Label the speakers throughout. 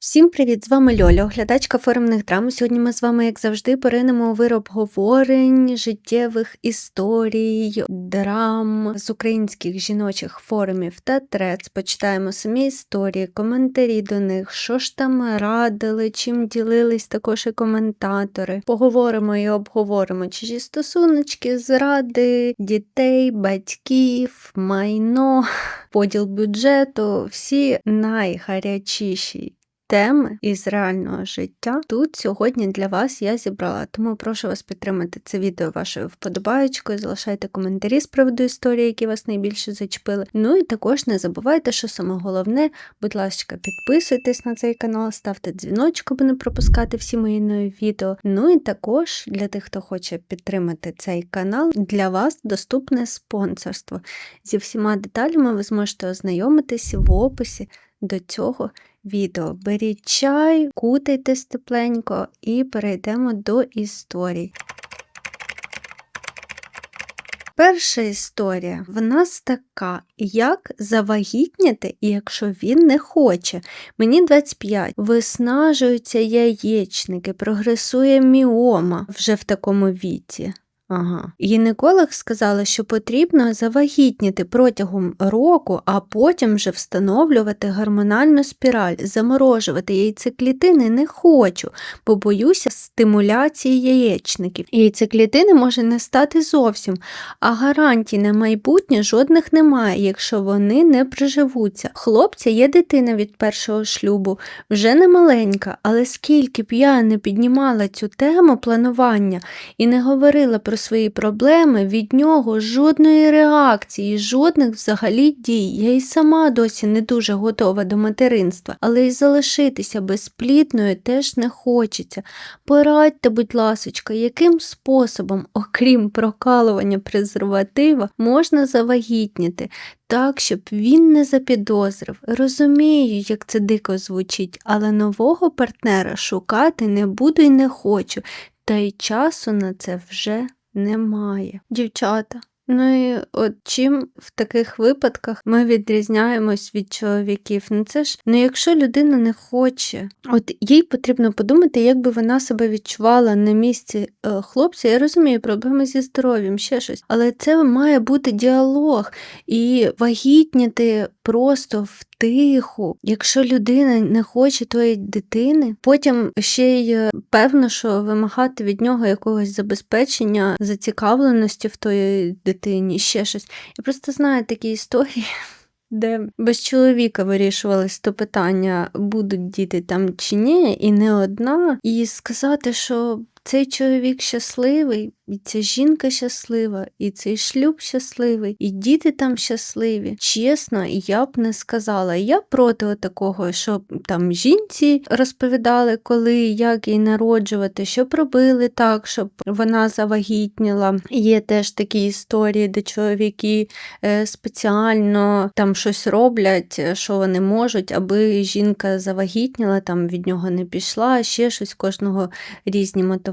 Speaker 1: Всім привіт! З вами Льоля, оглядачка форумних драм. Сьогодні ми з вами, як завжди, поринемо у вир обговорень, життєвих історій, драм з українських жіночих форумів та трец. Почитаємо самі історії, коментарі до них, що ж там радили, чим ділились також і коментатори. Поговоримо і обговоримо чужі стосуночки, зради, дітей, батьків, майно, поділ бюджету, всі найгарячіші теми із реального життя тут сьогодні для вас я зібрала. Тому прошу вас підтримати це відео вашою вподобаєчкою, залишайте коментарі з приводу історії, які вас найбільше зачепили. Ну і також не забувайте, що саме головне, будь ласка, підписуйтесь на цей канал, ставте дзвіночок, аби не пропускати всі мої нові відео. Ну і також для тих, хто хоче підтримати цей канал, для вас доступне спонсорство. Зі всіма деталями ви зможете ознайомитись в описі до цього відео. Беріть чай, кутайтесь тепленько і перейдемо до історій. Перша історія в нас така, як завагітняти, якщо він не хоче. Мені 25, виснажуються яєчники, прогресує міома вже в такому віці. Ага. Гінеколог сказала, що потрібно завагітніти протягом року, а потім вже встановлювати гормональну спіраль, заморожувати яйцеклітини не хочу, бо боюся стимуляції яєчників. Яйцеклітини може не стати зовсім, а гарантій на майбутнє жодних немає, якщо вони не приживуться. Хлопця є дитина від першого шлюбу, вже не маленька, але скільки б я не піднімала цю тему планування і не говорила про свої проблеми, від нього жодної реакції, жодних взагалі дій. Я й сама досі не дуже готова до материнства, але й залишитися безплідною теж не хочеться. Порадьте, будь ласочка, яким способом, окрім прокалування презерватива, можна завагітніти? Так, щоб він не запідозрив. Розумію, як це дико звучить, але нового партнера шукати не буду і не хочу, та й часу на це вже немає. Дівчата. Ну і от чим в таких випадках ми відрізняємось від чоловіків? Ну це ж ну якщо людина не хоче, от їй потрібно подумати, як би вона себе відчувала на місці е, хлопця. Я розумію, проблеми зі здоров'ям, ще щось, але це має бути діалог і вагітніти просто в тиху. Якщо людина не хоче тої дитини, потім ще й е, певно, що вимагати від нього якогось забезпечення, зацікавленості в тої дитині, ще щось. Я просто знаю такі історії. Де без чоловіка вирішувалось то питання, будуть діти там чи ні, і не одна, і сказати, що цей чоловік щасливий, і ця жінка щаслива, і цей шлюб щасливий, і діти там щасливі. Чесно, я б не сказала. Я проти такого, щоб там жінці розповідали, коли як їй народжувати, щоб робили так, щоб вона завагітніла. Є теж такі історії, де чоловіки е, спеціально там щось роблять, що вони можуть, аби жінка завагітніла, там від нього не пішла, ще щось кожного різні мотивації.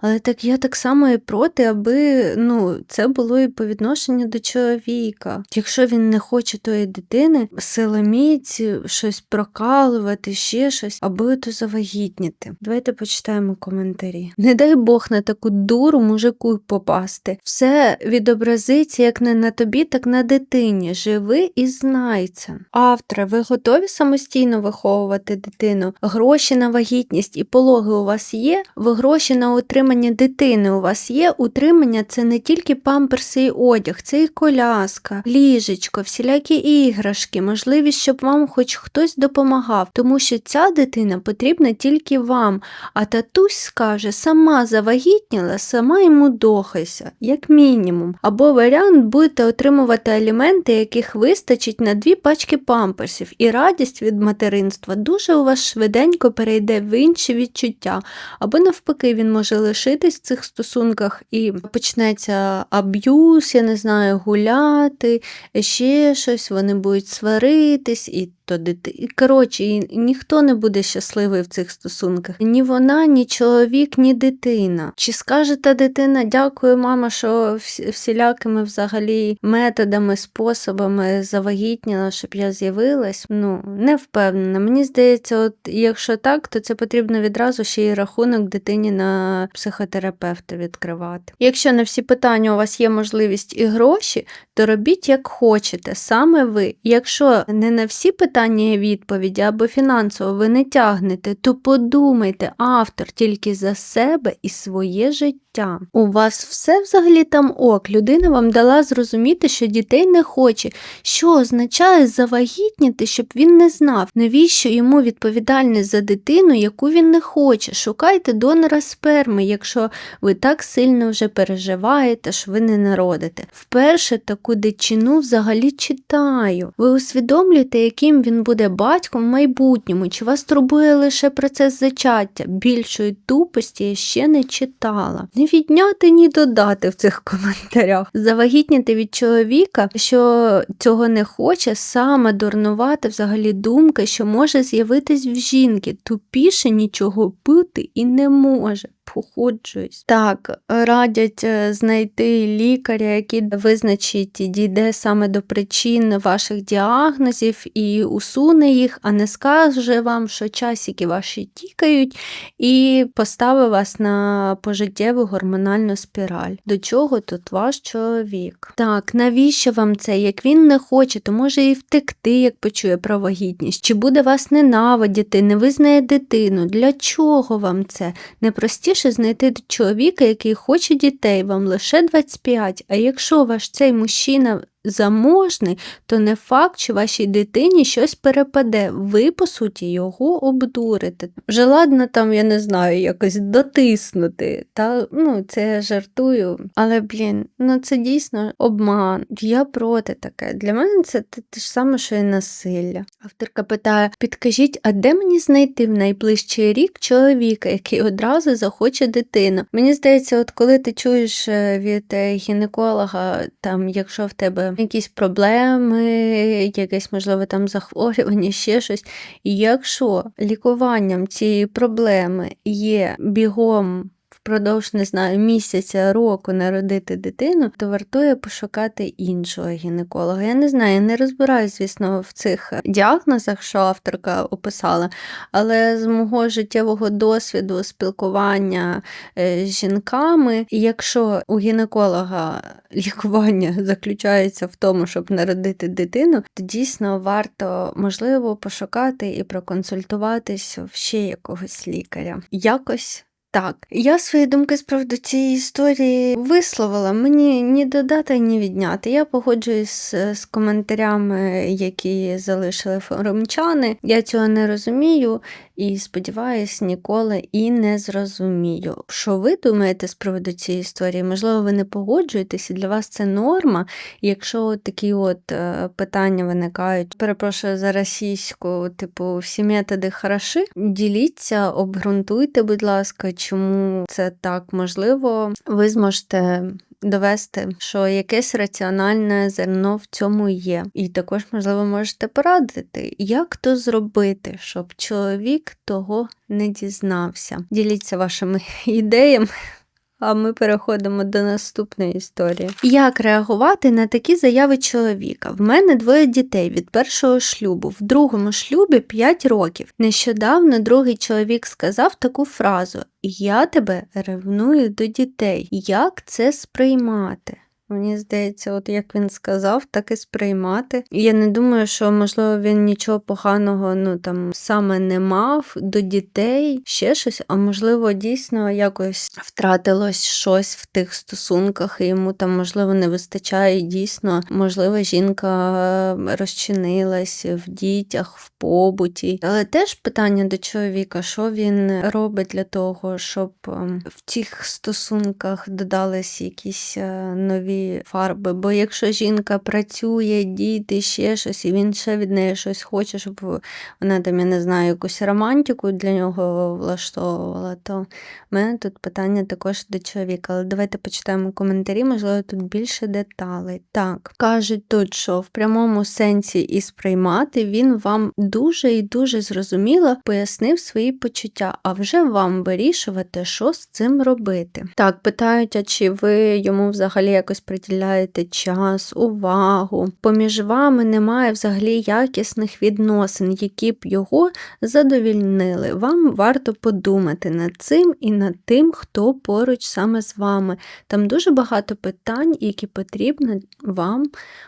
Speaker 1: Але так я так само і проти, аби ну, це було і по відношенню до чоловіка. Якщо він не хоче тої дитини, силоміць, щось прокалувати, ще щось, аби то завагітніти. Давайте почитаємо коментарі. Не дай Бог на таку дуру мужику попасти. Все відобразиться як не на тобі, так на дитині. Живи і знай це. Автора, ви готові самостійно виховувати дитину? Гроші на вагітність і пологи у вас є? Ви гроші на утримання дитини у вас є утримання це не тільки памперси і одяг, це і коляска, ліжечко, всілякі іграшки, можливість, щоб вам хоч хтось допомагав, тому що ця дитина потрібна тільки вам. А татусь скаже, сама завагітніла, сама йому дохайся, як мінімум. Або варіант будете отримувати аліменти, яких вистачить на дві пачки памперсів, і радість від материнства дуже у вас швиденько перейде в інші відчуття, або навпаки, він може лишитись в цих стосунках і почнеться аб'юз, я не знаю, гуляти, ще щось, вони будуть сваритись, і то дити. Коротше, і ніхто не буде щасливий в цих стосунках. Ні вона, ні чоловік, ні дитина. Чи скаже та дитина, дякую, мама, що всілякими взагалі методами, способами завагітніла, щоб я з'явилась? Ну, не впевнена. Мені здається, от якщо так, то це потрібно відразу ще й рахунок дитині на психотерапевта відкривати. Якщо на всі питання у вас є можливість і гроші, то робіть як хочете, саме ви. Якщо не на всі питання є відповіді або фінансово ви не тягнете, то подумайте, автор тільки за себе і своє життя. У вас все взагалі там ок. Людина вам дала зрозуміти, що дітей не хоче. Що означає завагітніти, щоб він не знав, навіщо йому відповідальність за дитину, яку він не хоче. Шукайте донора сперми, якщо ви так сильно вже переживаєте, що ви не народите. Вперше таку дичину взагалі читаю. Ви усвідомлюєте, яким він буде батьком в майбутньому, чи вас турбує лише процес зачаття? Більшої тупості я ще не читала. Не відняти, ні додати в цих коментарях. Завагітніти від чоловіка, що цього не хоче, саме дурнувати взагалі думка, що може з'явитись в жінки. Тупіше нічого бути і не може. Походжуюсь. Так, радять е, знайти лікаря, який визначить і дійде саме до причин ваших діагнозів і усуне їх, а не скаже вам, що часики ваші тікають, і поставить вас на пожиттєву гормональну спіраль. До чого тут ваш чоловік? Так, навіщо вам це? Як він не хоче, то може і втекти, як почує про вагітність, чи буде вас ненавидіти, не визнає дитину. Для чого вам це? Не простіше знайти чоловіка, який хоче дітей, вам лише 25, а якщо ваш цей мужчина заможний, то не факт, що вашій дитині щось перепаде. Ви, по суті, його обдурите. Вже ладно там, я не знаю, якось дотиснути. Та, ну, це я жартую. Але, блін, ну це дійсно обман. Я проти таке. Для мене це те, ж саме, що і насилля. Авторка питає: підкажіть, а де мені знайти в найближчий рік чоловіка, який одразу захоче дитину? Мені здається, от коли ти чуєш е, від е, гінеколога, там, якщо в тебе якісь проблеми, якесь, можливо, там захворювання, ще щось. Якщо лікуванням цієї проблеми є бігом впродовж, не знаю, місяця, року народити дитину, то вартує пошукати іншого гінеколога. Я не знаю, я не розбираюсь, звісно, в цих діагнозах, що авторка описала, але з мого життєвого досвіду спілкування е, з жінками, якщо у гінеколога лікування заключається в тому, щоб народити дитину, то дійсно варто можливо пошукати і проконсультуватись в ще якогось лікаря. Якось. Так, я свої думки з приводу цієї історії висловила. Мені ні додати, ні відняти. Я погоджуюсь з, коментарями, які залишили форумчани. Я цього не розумію і сподіваюсь, ніколи і не зрозумію. Що ви думаєте з приводу цієї історії? Можливо, ви не погоджуєтесь, і для вас це норма. Якщо от такі от е, питання виникають, перепрошую за російську, типу, всі методи хороші, діліться, обґрунтуйте, будь ласка, чому це так можливо, ви зможете. Довести, що якесь раціональне зерно в цьому є, і також, можливо, можете порадити, як то зробити, щоб чоловік того не дізнався. Діліться вашими ідеями. А ми переходимо до наступної історії. Як реагувати на такі заяви чоловіка? В мене двоє дітей від першого шлюбу, в другому шлюбі 5 років. Нещодавно другий чоловік сказав таку фразу: Я тебе ревную до дітей. Як це сприймати? Мені здається, от як він сказав, так і сприймати. Я не думаю, що можливо він нічого поганого ну там саме не мав до дітей, ще щось, а можливо, дійсно якось втратилось щось в тих стосунках, і йому там можливо не вистачає. Дійсно, можливо, жінка розчинилась в дітях, в побуті. Але теж питання до чоловіка, що він робить для того, щоб ем, в цих стосунках додались якісь е, нові фарби. Бо якщо жінка працює, діти, ще щось, і він ще від неї щось хоче, щоб вона там, я не знаю, якусь романтику для нього влаштовувала, то в мене тут питання також до чоловіка. Але давайте почитаємо коментарі, можливо, тут більше деталей. Так, кажуть тут, що в прямому сенсі і сприймати він вам дуже і дуже зрозуміло пояснив свої почуття, а вже вам вирішувати, що з цим робити. Так, питають, а чи ви йому взагалі якось приділяєте час, увагу? Поміж вами немає взагалі якісних відносин, які б його задовільнили. Вам варто подумати над цим і над тим, хто поруч саме з вами. Там дуже багато питань, які потрібно вам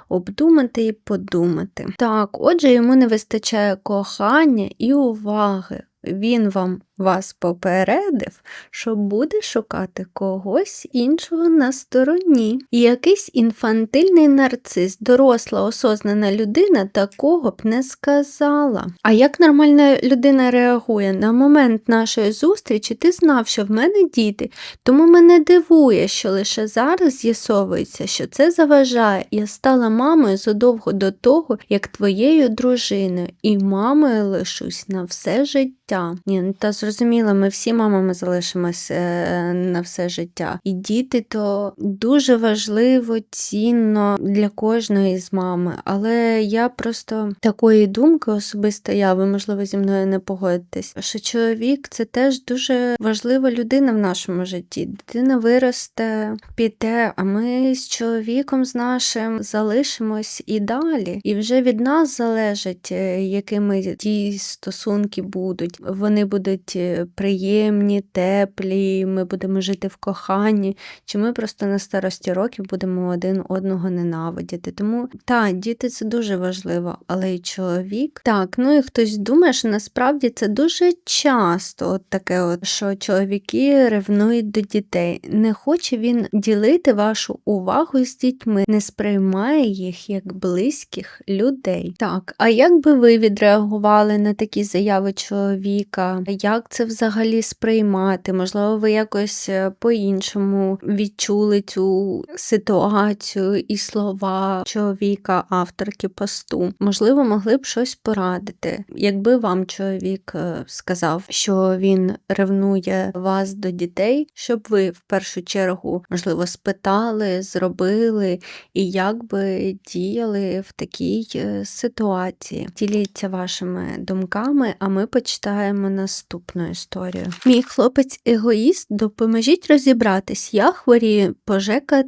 Speaker 1: обдумати і подумати. Так, отже, йому не вистачає кохання і уваги. Він вам вас попередив, що буде шукати когось іншого на стороні. І якийсь інфантильний нарцис, доросла, осознана людина такого б не сказала. А як нормальна людина реагує на момент нашої зустрічі, ти знав, що в мене діти, тому мене дивує, що лише зараз з'ясовується, що це заважає. Я стала мамою задовго до того, як твоєю дружиною, і мамою лишусь на все життя. Ні, ну та зрозуміло, ми всі мамами залишимося е, на все життя. І діти то дуже важливо, цінно для кожної з мами. Але я просто такої думки особисто я, ви, можливо, зі мною не погодитесь, що чоловік це теж дуже важлива людина в нашому житті. Дитина виросте, піде, а ми з чоловіком з нашим залишимось і далі. І вже від нас залежить, е, якими ті стосунки будуть. Вони будуть е, приємні, теплі, ми будемо жити в коханні, чи ми просто на старості років будемо один одного ненавидіти. Тому так, діти це дуже важливо, але й чоловік. Так, ну і хтось думає, що насправді це дуже часто от таке, от, що чоловіки ревнують до дітей. Не хоче він ділити вашу увагу з дітьми, не сприймає їх як близьких людей. Так, а як би ви відреагували на такі заяви чоловіка? Як це взагалі сприймати? Можливо, ви якось е, по-іншому відчули цю ситуацію і слова чоловіка, авторки посту. Можливо, могли б щось порадити. Якби вам чоловік е, сказав, що він ревнує вас до дітей, щоб ви в першу чергу, можливо, спитали, зробили, і як би діяли в такій е, ситуації. Діліться вашими думками, а ми почитаємо наступну історію. Мій хлопець егоїст, допоможіть розібратись. Я хворію пожека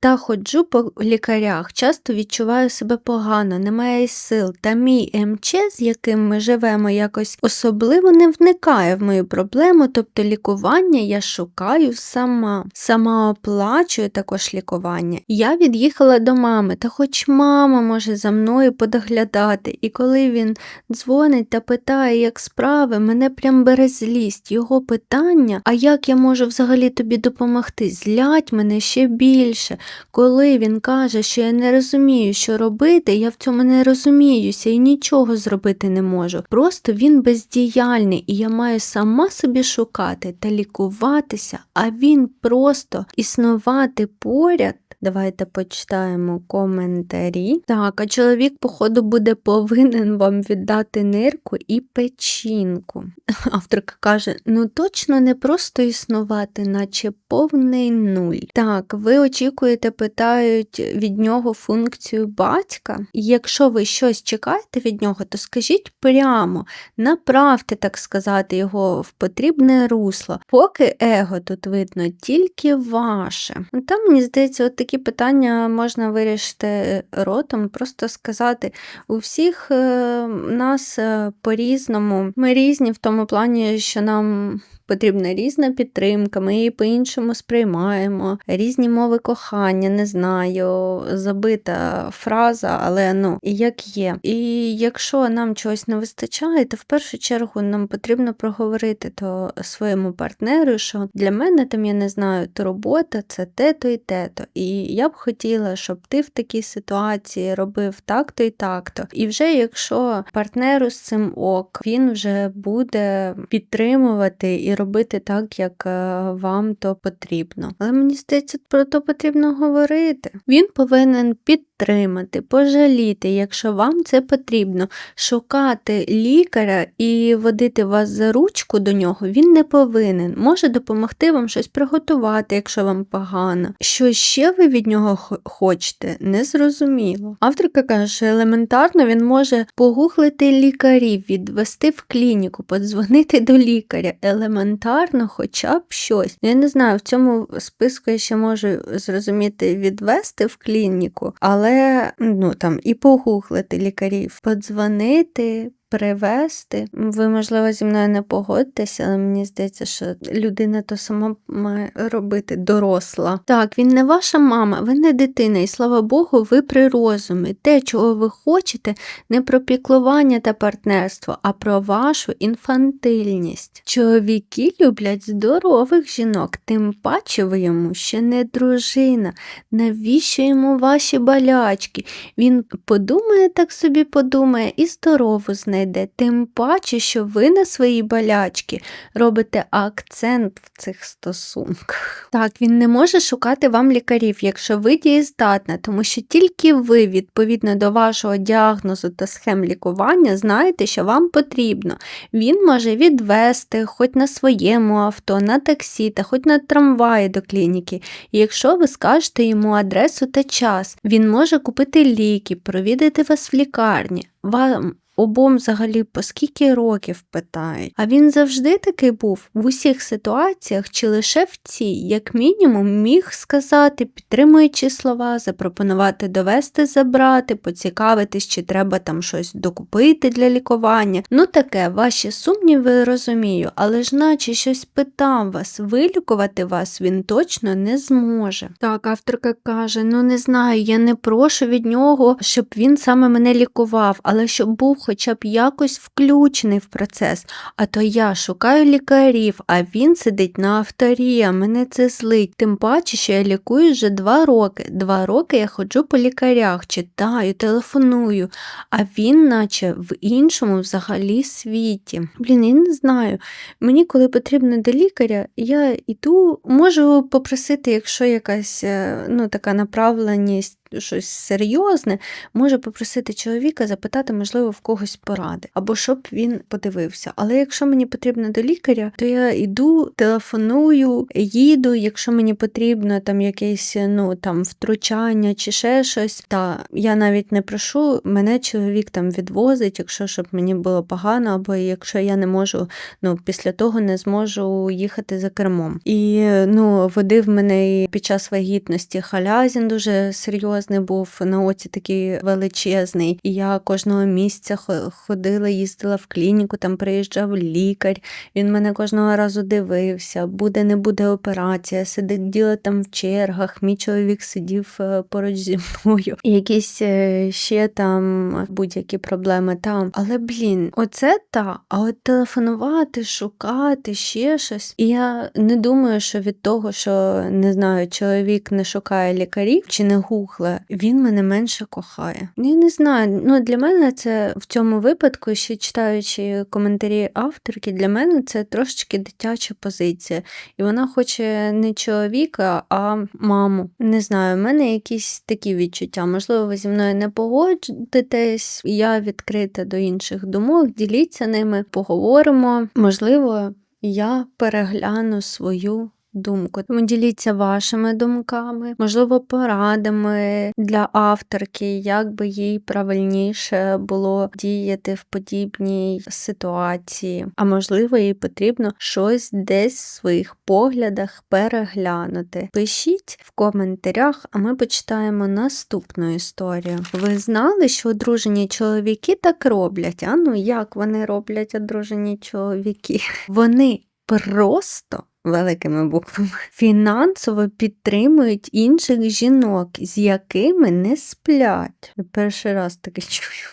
Speaker 1: та ходжу по лікарях, часто відчуваю себе погано, немає сил, та мій МЧ, з яким ми живемо, якось особливо не вникає в мою проблему, тобто лікування я шукаю сама, сама оплачую також лікування. Я від'їхала до мами, та хоч мама може за мною подоглядати, і коли він дзвонить та питає, як справи, мене прям бере злість, його питання, а як я можу взагалі тобі допомогти, злять мене ще більше більше, коли він каже, що я не розумію, що робити, я в цьому не розуміюся і нічого зробити не можу. Просто він бездіяльний, і я маю сама собі шукати та лікуватися, а він просто існувати поряд. Давайте почитаємо коментарі. Так, а чоловік, походу, буде повинен вам віддати нирку і печінку. Авторка каже: ну точно не просто існувати, наче повний нуль. Так, ви очікуєте, питають від нього функцію батька. Якщо ви щось чекаєте від нього, то скажіть прямо, направте, так сказати, його в потрібне русло, поки его тут видно тільки ваше. Там, мені здається, от такі питання можна вирішити ротом, просто сказати, у всіх е, нас е, по-різному, ми різні в тому плані, що нам потрібна різна підтримка, ми її по-іншому сприймаємо, різні мови кохання, не знаю, забита фраза, але ну, як є. І якщо нам чогось не вистачає, то в першу чергу нам потрібно проговорити то своєму партнеру, що для мене там, я не знаю, то робота це те-то і те-то. І я б хотіла, щоб ти в такій ситуації робив так-то і так-то. І вже якщо партнеру з цим ок, він вже буде підтримувати і робити так, як е, вам то потрібно. Але мені здається, про то потрібно говорити. Він повинен підтримати, пожаліти, якщо вам це потрібно, шукати лікаря і водити вас за ручку до нього, він не повинен. Може допомогти вам щось приготувати, якщо вам погано. Що ще ви від нього хочете, незрозуміло. Авторка каже, що елементарно він може погуглити лікарів, відвести в клініку, подзвонити до лікаря. Елементарно, хоча б щось. Я не знаю, в цьому списку я ще можу зрозуміти відвести в клініку, але ну там і погуглити лікарів, подзвонити. Привезти. Ви, можливо, зі мною не погодитеся, але мені здається, що людина то сама має робити доросла. Так, він не ваша мама, ви не дитина, і слава Богу, ви при розумі. Те, чого ви хочете, не про піклування та партнерство, а про вашу інфантильність. Чоловіки люблять здорових жінок, тим паче ви йому ще не дружина. Навіщо йому ваші балячки? Він подумає, так собі подумає, і здорову знайде. Тим паче, що ви на свої балячки робите акцент в цих стосунках. Так, він не може шукати вам лікарів, якщо ви дієздатна, тому що тільки ви, відповідно до вашого діагнозу та схем лікування, знаєте, що вам потрібно. Він може відвести хоч на своєму авто, на таксі та хоч на трамваї до клініки. І якщо ви скажете йому адресу та час, він може купити ліки, провідати вас в лікарні. Вам обом взагалі по скільки років питають. А він завжди такий був в усіх ситуаціях чи лише в цій, як мінімум, міг сказати, підтримуючи слова, запропонувати довести, забрати, поцікавитись, чи треба там щось докупити для лікування. Ну таке, ваші сумніви розумію, але ж наче щось питав вас, вилікувати вас він точно не зможе. Так, авторка каже: ну не знаю, я не прошу від нього, щоб він саме мене лікував, але щоб був хоча б якось включений в процес. А то я шукаю лікарів, а він сидить на авторі, а мене це злить. Тим паче, що я лікую вже два роки. Два роки я ходжу по лікарях, читаю, телефоную, а він, наче в іншому взагалі світі. Блін, я не знаю. Мені, коли потрібно до лікаря, я йду, можу попросити, якщо якась е, ну, така направленість. Щось серйозне, може попросити чоловіка запитати, можливо, в когось поради, або щоб він подивився. Але якщо мені потрібно до лікаря, то я йду, телефоную, їду. Якщо мені потрібно там якесь ну там втручання чи ще щось, та я навіть не прошу, мене чоловік там відвозить, якщо щоб мені було погано, або якщо я не можу, ну після того не зможу їхати за кермом. І ну водив мене під час вагітності халязін дуже серйозний був на оці такий величезний. І я кожного місця ходила, їздила в клініку, там приїжджав лікар. Він мене кожного разу дивився, буде, не буде операція, сиділа там в чергах, мій чоловік сидів е, поруч зі мною. Якісь е, ще там будь-які проблеми там. Але блін, оце та, а от телефонувати, шукати ще щось. І я не думаю, що від того, що не знаю, чоловік не шукає лікарів чи не гугле, він мене менше кохає. Я не знаю. Ну для мене це в цьому випадку, ще читаючи коментарі авторки, для мене це трошечки дитяча позиція. І вона хоче не чоловіка, а маму. Не знаю, в мене якісь такі відчуття. Можливо, ви зі мною не погодитесь. Я відкрита до інших думок, діліться ними, поговоримо. Можливо, я перегляну свою. Думку, тому діліться вашими думками, можливо, порадами для авторки, як би їй правильніше було діяти в подібній ситуації. А можливо, їй потрібно щось десь в своїх поглядах переглянути. Пишіть в коментарях, а ми почитаємо наступну історію. Ви знали, що одружені чоловіки так роблять? А ну як вони роблять одружені чоловіки? Вони просто великими буквами фінансово підтримують інших жінок, з якими не сплять. Я Перший раз таке чую.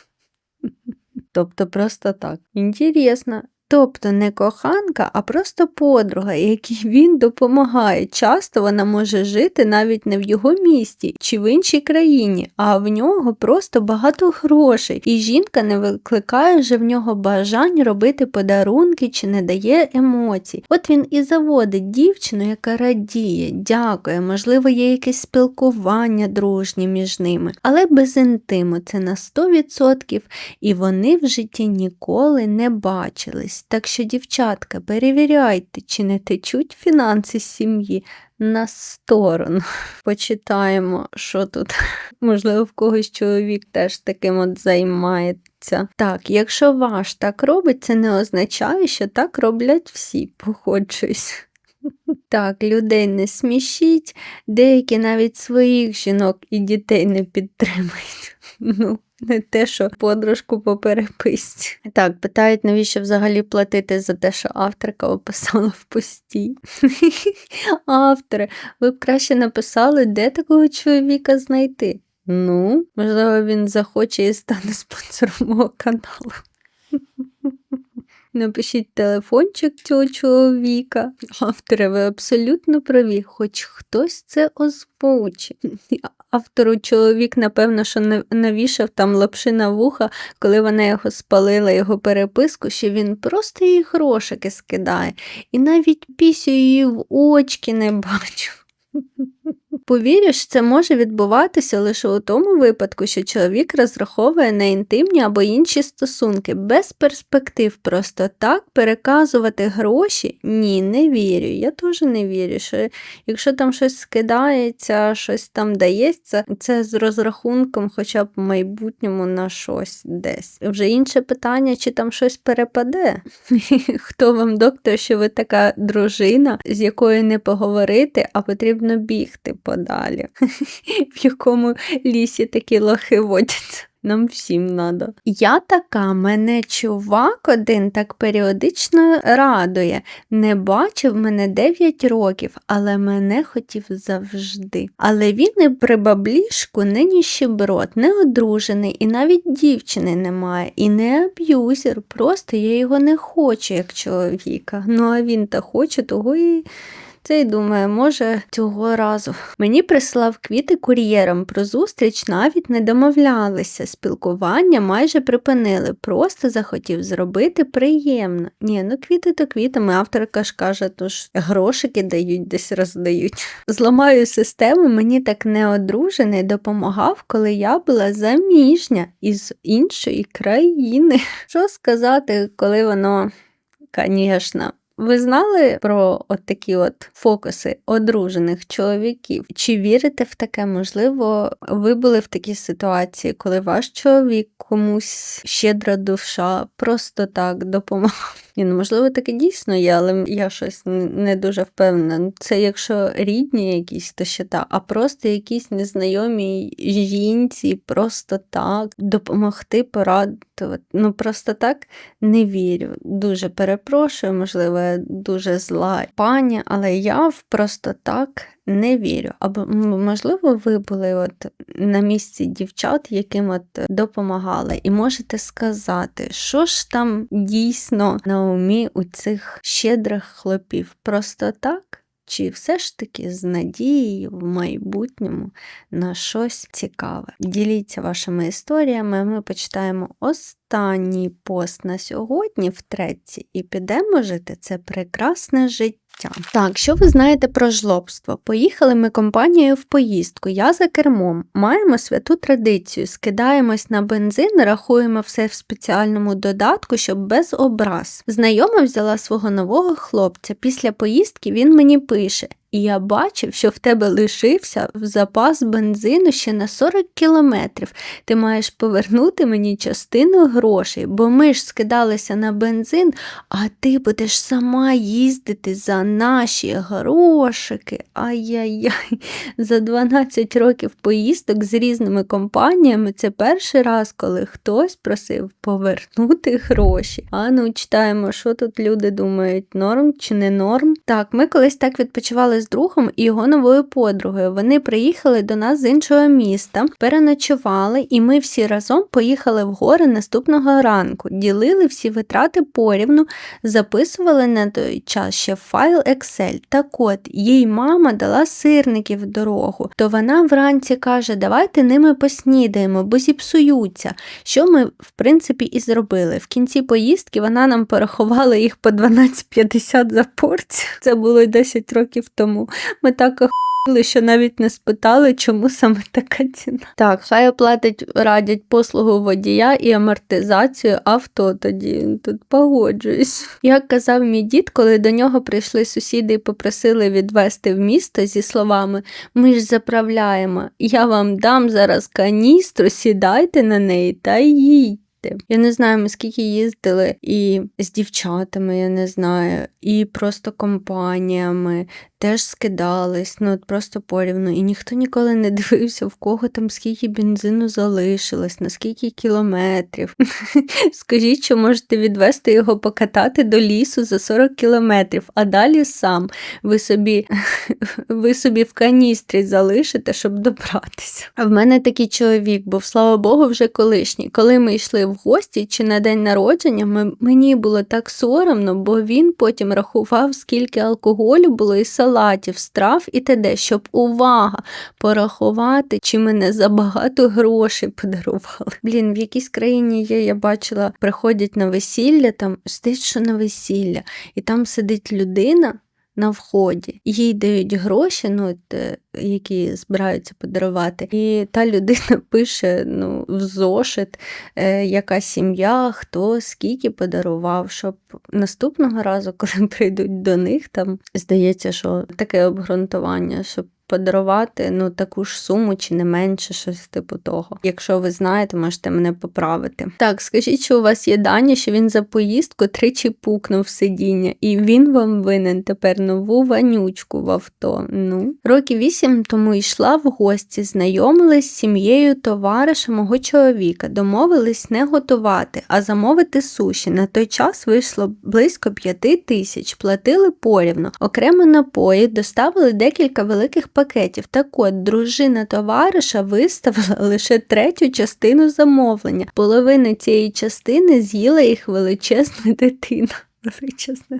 Speaker 1: Тобто просто так. Інтересно. Тобто не коханка, а просто подруга, якій він допомагає. Часто вона може жити навіть не в його місті чи в іншій країні, а в нього просто багато грошей, і жінка не викликає вже в нього бажань робити подарунки чи не дає емоцій. От він і заводить дівчину, яка радіє, дякує, можливо, є якесь спілкування дружнє між ними, але без інтиму це на 100%, і вони в житті ніколи не бачились. Так що, дівчатка, перевіряйте, чи не течуть фінанси сім'ї на сторону. Почитаємо, що тут. Можливо, в когось чоловік теж таким от займається. Так, якщо ваш так робить, це не означає, що так роблять всі, погоджуюсь. Так, людей не смішіть, деякі навіть своїх жінок і дітей не підтримують. Ну, не те, що подружку по переписці. Так, питають, навіщо взагалі платити за те, що авторка описала в пості. Автори, ви б краще написали, де такого чоловіка знайти. Ну, можливо, він захоче і стане спонсором мого каналу. Напишіть телефончик цього чоловіка. Автори, ви абсолютно праві, хоч хтось це озвучить. Автору чоловік, напевно, що навішав там лапши на вуха, коли вона його спалила, його переписку, що він просто їй грошики скидає, і навіть пісю її в очки не бачив. Повіриш, це може відбуватися лише у тому випадку, що чоловік розраховує на інтимні або інші стосунки, без перспектив просто так переказувати гроші ні, не вірю. Я теж не вірю, що якщо там щось скидається, щось там дається, це з розрахунком хоча б в майбутньому на щось десь. Вже інше питання, чи там щось перепаде. Хто вам доктор, що ви така дружина, з якою не поговорити, а потрібно бігти подалі. В якому лісі такі лохи водяться. Нам всім надо. Я така, мене чувак один так періодично радує. Не бачив мене 9 років, але мене хотів завжди. Але він і при баблішку не ніщеброд, не одружений, і навіть дівчини немає, і не аб'юзер. Просто я його не хочу, як чоловіка. Ну а він та хоче, того і. Цей думає, може, цього разу. Мені прислав квіти кур'єром про зустріч, навіть не домовлялися. Спілкування майже припинили, просто захотів зробити приємно. Ні, ну квіти то квітами, авторка ж каже, то ж грошики дають, десь роздають. Зламаю систему, мені так неодружений допомагав, коли я була заміжня із іншої країни. Що сказати, коли воно, звісно, ви знали про от такі от фокуси одружених чоловіків? Чи вірите в таке? Можливо, ви були в такій ситуації, коли ваш чоловік комусь щедра душа просто так допомагав? Ні, ну можливо, таке дійсно є, але я щось не дуже впевнена. Це якщо рідні якісь, то ще так, а просто якісь незнайомі жінці, просто так, допомогти, порадити. Ну просто так не вірю. Дуже перепрошую, можливо, дуже зла пані, але я просто так не вірю. Або, можливо, ви були от на місці дівчат, яким от допомагали, і можете сказати, що ж там дійсно на умі у цих щедрих хлопів. Просто так? Чи все ж таки з надією в майбутньому на щось цікаве? Діліться вашими історіями, ми почитаємо останній пост на сьогодні в третій, і підемо жити це прекрасне життя життя. Так, що ви знаєте про жлобство? Поїхали ми компанією в поїздку, я за кермом. Маємо святу традицію, скидаємось на бензин, рахуємо все в спеціальному додатку, щоб без образ. Знайома взяла свого нового хлопця. Після поїздки він мені пише: і я бачив, що в тебе лишився в запас бензину ще на 40 кілометрів. Ти маєш повернути мені частину грошей, бо ми ж скидалися на бензин, а ти будеш сама їздити за наші грошики. Ай-яй-яй, за 12 років поїздок з різними компаніями це перший раз, коли хтось просив повернути гроші. А ну читаємо, що тут люди думають, норм чи не норм. Так, ми колись так відпочивали з другом і його новою подругою. Вони приїхали до нас з іншого міста, переночували, і ми всі разом поїхали в гори наступного ранку, ділили всі витрати порівну, записували на той час ще файл Excel. Так от, їй мама дала сирників в дорогу, то вона вранці каже: Давайте ними поснідаємо, бо зіпсуються. Що ми, в принципі, і зробили. В кінці поїздки вона нам порахувала їх по 12,50 за порцію. Це було 10 років тому. Ми так охуїли, що навіть не спитали, чому саме така ціна. Так, хай оплатить, радять послугу водія і амортизацію авто тоді. Тут погоджуюсь. Як казав мій дід, коли до нього прийшли сусіди і попросили відвезти в місто зі словами Ми ж заправляємо, я вам дам зараз каністру, сідайте на неї та їдьте. Я не знаю, ми скільки їздили і з дівчатами, я не знаю, і просто компаніями теж скидались, ну от просто порівну. І ніхто ніколи не дивився, в кого там скільки бензину залишилось, на скільки кілометрів. Скажіть, що можете відвести його покатати до лісу за 40 кілометрів, а далі сам ви собі, ви собі в каністрі залишите, щоб добратися. А в мене такий чоловік був, слава Богу, вже колишній. Коли ми йшли в гості чи на день народження, ми, мені було так соромно, бо він потім рахував, скільки алкоголю було і салатів, страв і т.д., щоб увага порахувати, чи мене забагато грошей подарували. Блін, в якійсь країні є, я бачила, приходять на весілля, там стоїть, що на весілля, і там сидить людина. На вході. Їй дають гроші, ну от, е, які збираються подарувати, і та людина пише ну, в зошит, е, яка сім'я, хто скільки подарував, щоб наступного разу, коли прийдуть до них, там здається, що таке обґрунтування, щоб подарувати ну, таку ж суму чи не менше, щось типу того. Якщо ви знаєте, можете мене поправити. Так, скажіть, що у вас є дані, що він за поїздку тричі пукнув сидіння, і він вам винен тепер нову ванючку в авто. Ну, Роки вісім тому йшла в гості, знайомилась з сім'єю товариша мого чоловіка, домовились не готувати, а замовити суші. На той час вийшло близько п'яти тисяч, платили порівну, окремо напої, доставили декілька великих пакетів. Так от, дружина товариша виставила лише третю частину замовлення. Половину цієї частини з'їла їх величезна дитина. Величезна.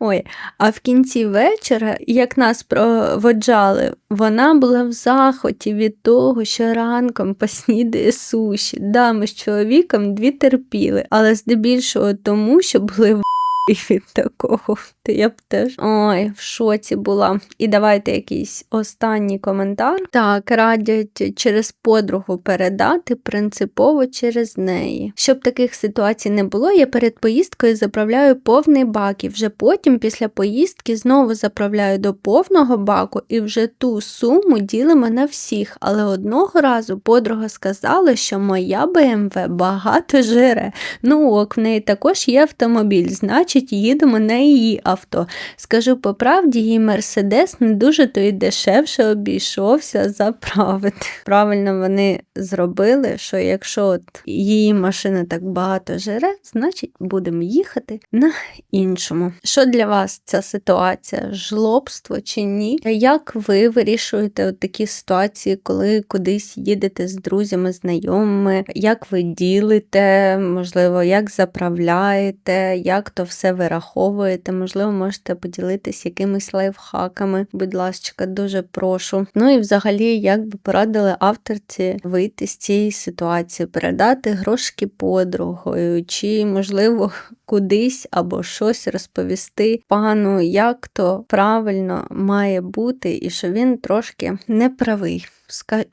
Speaker 1: Ой, а в кінці вечора, як нас проводжали, вона була в захваті від того, що ранком поснідає суші. Да, ми з чоловіком дві терпіли, але здебільшого тому, що були в і від такого, я б теж ой, в шоці була. І давайте якийсь останній коментар. Так, радять через подругу передати, принципово через неї. Щоб таких ситуацій не було, я перед поїздкою заправляю повний бак і вже потім, після поїздки, знову заправляю до повного баку і вже ту суму ділимо на всіх. Але одного разу подруга сказала, що моя БМВ багато жере. Ну ок, в неї також є автомобіль, значить значить, їдемо на її авто. Скажу по правді, її Мерседес не дуже то й дешевше обійшовся заправити. Правильно вони зробили, що якщо от її машина так багато жере, значить будемо їхати на іншому. Що для вас ця ситуація? Жлобство чи ні? Як ви вирішуєте от такі ситуації, коли кудись їдете з друзями, знайомими? Як ви ділите, можливо, як заправляєте, як то все все вираховуєте, можливо, можете поділитись якимись лайфхаками. Будь ласка, дуже прошу. Ну і взагалі, як би порадили авторці вийти з цієї ситуації, передати грошки подругою, чи, можливо, кудись або щось розповісти пану, як то правильно має бути, і що він трошки неправий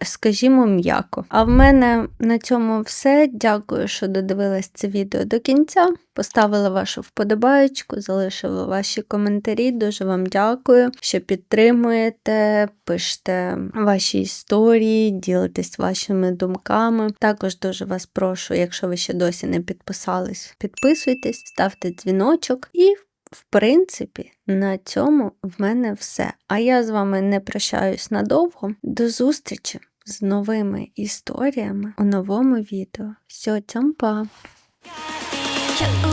Speaker 1: скажімо, м'яко. А в мене на цьому все. Дякую, що додивились це відео до кінця. Поставила вашу вподобаєчку, залишила ваші коментарі. Дуже вам дякую, що підтримуєте, пишете ваші історії, ділитесь вашими думками. Також дуже вас прошу, якщо ви ще досі не підписались, підписуйтесь, ставте дзвіночок і в принципі, на цьому в мене все. А я з вами не прощаюсь надовго. До зустрічі з новими історіями у новому відео. Все, цьомпа! па!